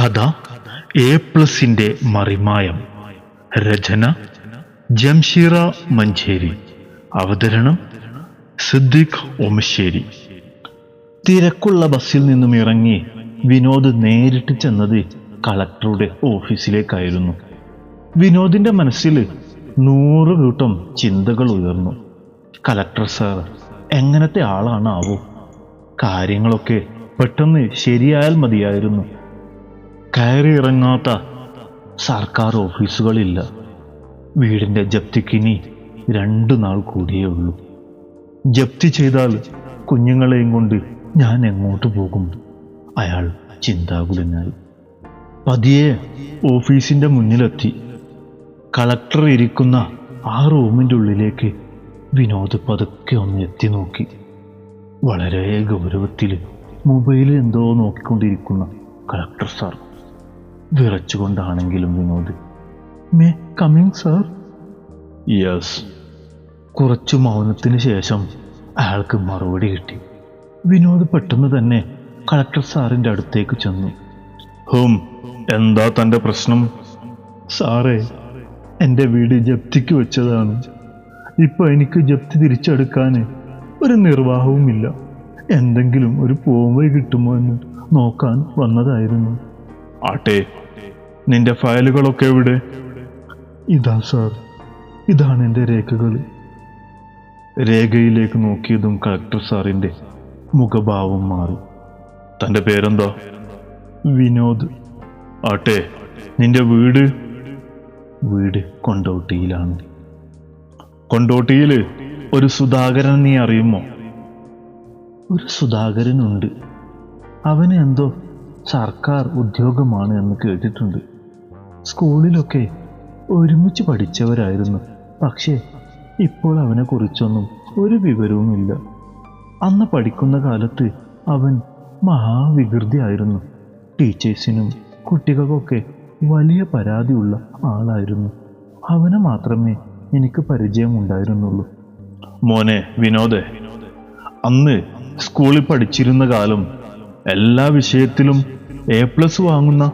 കഥ എ പ്ലസിന്റെ മറിമായം. രചന ജംഷീറ മഞ്ചേരി. അവതരണം സിദ്ദിഖ് ഒമശ്ശേരി തിരക്കുള്ള ബസ്സിൽ നിന്നും ഇറങ്ങി വിനോദ് നേരിട്ട് ചെന്നത് കളക്ടറുടെ ഓഫീസിലേക്കായിരുന്നു. വിനോദിന്റെ മനസ്സിൽ നൂറ് കൂട്ടം ചിന്തകൾ ഉയർന്നു. കളക്ടർ സാർ എങ്ങനത്തെ ആളാണാവോ? കാര്യങ്ങളൊക്കെ പെട്ടെന്ന് ശരിയായാൽ മതിയായിരുന്നു. കയറി ഇറങ്ങാത്ത സർക്കാർ ഓഫീസുകളില്ല. വീടിന്റെ ജപ്തിക്കിനി രണ്ടു നാൾ കൂടിയേ ഉള്ളൂ. ജപ്തി ചെയ്താൽ കുഞ്ഞുങ്ങളെയും കൊണ്ട് ഞാൻ എങ്ങോട്ട് പോകും? അയാൾ ചിന്താകുലനായി. പതിയെ ഓഫീസിന്റെ മുന്നിലെത്തി. കളക്ടർ ഇരിക്കുന്ന ആ റൂമിന്റെ ഉള്ളിലേക്ക് വിനോദ് പതുക്കെ ഒന്ന് എത്തി നോക്കി. വളരെ ഗൗരവത്തിൽ മൊബൈലിൽ എന്തോ നോക്കിക്കൊണ്ടിരിക്കുന്ന collector sir. വിറച്ചുകൊണ്ടാണെങ്കിലും Vinod. May coming sir? Yes. കുറച്ചു മൗനത്തിന് ശേഷം അയാൾക്ക് മറുപടി കിട്ടി. വിനോദ് പെട്ടെന്ന് തന്നെ കളക്ടർ സാറിന്റെ അടുത്തേക്ക് ചെന്നു. ഹും എന്താ തന്റെ പ്രശ്നം? സാറേ എന്റെ വീട് ജപ്തിക്ക് വെച്ചതാണ്. ഇപ്പൊ എനിക്ക് ജപ്തി തിരിച്ചെടുക്കാൻ ഒരു നിർവാഹവുമില്ല. എന്തെങ്കിലും ഒരു പോംവഴി കിട്ടുമോ എന്ന് നോക്കാൻ വന്നതായിരുന്നു. ആട്ടെ നിന്റെ ഫയലുകളൊക്കെ എവിടെ? ഇതാ സാർ. ഇതാണ് എന്റെ രേഖകൾ രേഖയിലേക്ക് നോക്കിയതും കളക്ടർ സാറിന്റെ മുഖഭാവം മാറി. തന്റെ പേരെന്താ? വിനോദ്. ആട്ടെ നിന്റെ വീട്? വീട് കൊണ്ടോട്ടിയിലാണ്. കൊണ്ടോട്ടിയിൽ ഒരു സുധാകരൻ നീ അറിയുമോ? ഒരു സുധാകരനുണ്ട്. അവന് എന്തോ സർക്കാർ ഉദ്യോഗമാണ് എന്ന് കേട്ടിട്ടുണ്ട്. സ്കൂളിലൊക്കെ ഒരുമിച്ച് പഠിച്ചവരായിരുന്നു. പക്ഷേ ഇപ്പോൾ അവനെ കുറിച്ചൊന്നും ഒരു വിവരവുമില്ല. അന്ന് പഠിക്കുന്ന കാലത്ത് അവൻ മഹാവികൃതിയായിരുന്നു ടീച്ചേഴ്സിനും കുട്ടികൾക്കൊക്കെ വലിയ പരാതിയുള്ള ആളായിരുന്നു. അവനെ മാത്രമേ എനിക്ക് പരിചയമുണ്ടായിരുന്നുള്ളൂ. മോനെ വിനോദേ അന്ന് സ്കൂളിൽ പഠിച്ചിരുന്ന കാലം എല്ലാ വിഷയത്തിലും എ പ്ലസ് വാങ്ങുന്ന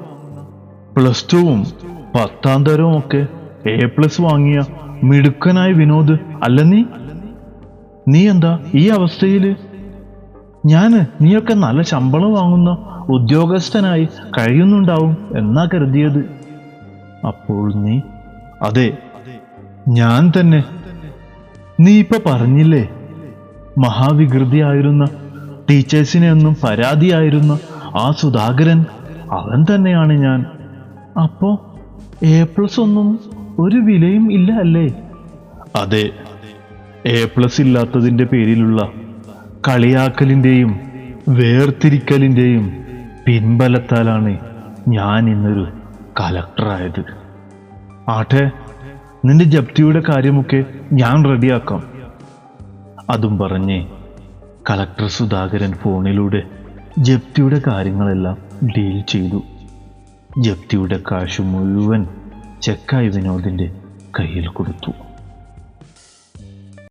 പ്ലസ് ടുവും പത്താം തരവും ഒക്കെ എ പ്ലസ് വാങ്ങിയ മിടുക്കനായ വിനോദ് അല്ല നീ? നീ എന്താ ഈ അവസ്ഥയിൽ? ഞാൻ നീയൊക്കെ നല്ല ശമ്പളം വാങ്ങുന്ന ഉദ്യോഗസ്ഥനായി കഴിയുന്നുണ്ടാവും എന്നാ കരുതിയത്. അപ്പോൾ നീ? അതെ ഞാൻ തന്നെ. നീ ഇപ്പൊ പറഞ്ഞില്ലേ? മഹാവികൃതിയായിരുന്ന ടീച്ചേഴ്സിനെ ഒന്നും പരാതിയായിരുന്ന ആ സുധാകരൻ അവൻ തന്നെയാണ് ഞാൻ. അപ്പോ എ പ്ലസ് ഒന്നും ഒരു വിലയും ഇല്ല അല്ലേ? അതെ. എ പ്ലസ് ഇല്ലാത്തതിന്റെ പേരിലുള്ള കളിയാക്കലിന്റെയും വേർതിരിക്കലിന്റെയും പിൻബലത്താലാണ് ഞാൻ ഇന്നൊരു കലക്ടറായത്. ആട്ടെ നിന്റെ ജപ്തിയുടെ കാര്യമൊക്കെ ഞാൻ റെഡിയാക്കാം. അതും പറഞ്ഞ് കളക്ടർ സുധാകരൻ ഫോണിലൂടെ ജപ്തിയുടെ കാര്യങ്ങളെല്ലാം ഡീൽ ചെയ്തു. ജപ്തിയുടെ കാശ് മുഴുവൻ ചെക്കായി വിനോദിന്റെ കയ്യിൽ കൊടുത്തു.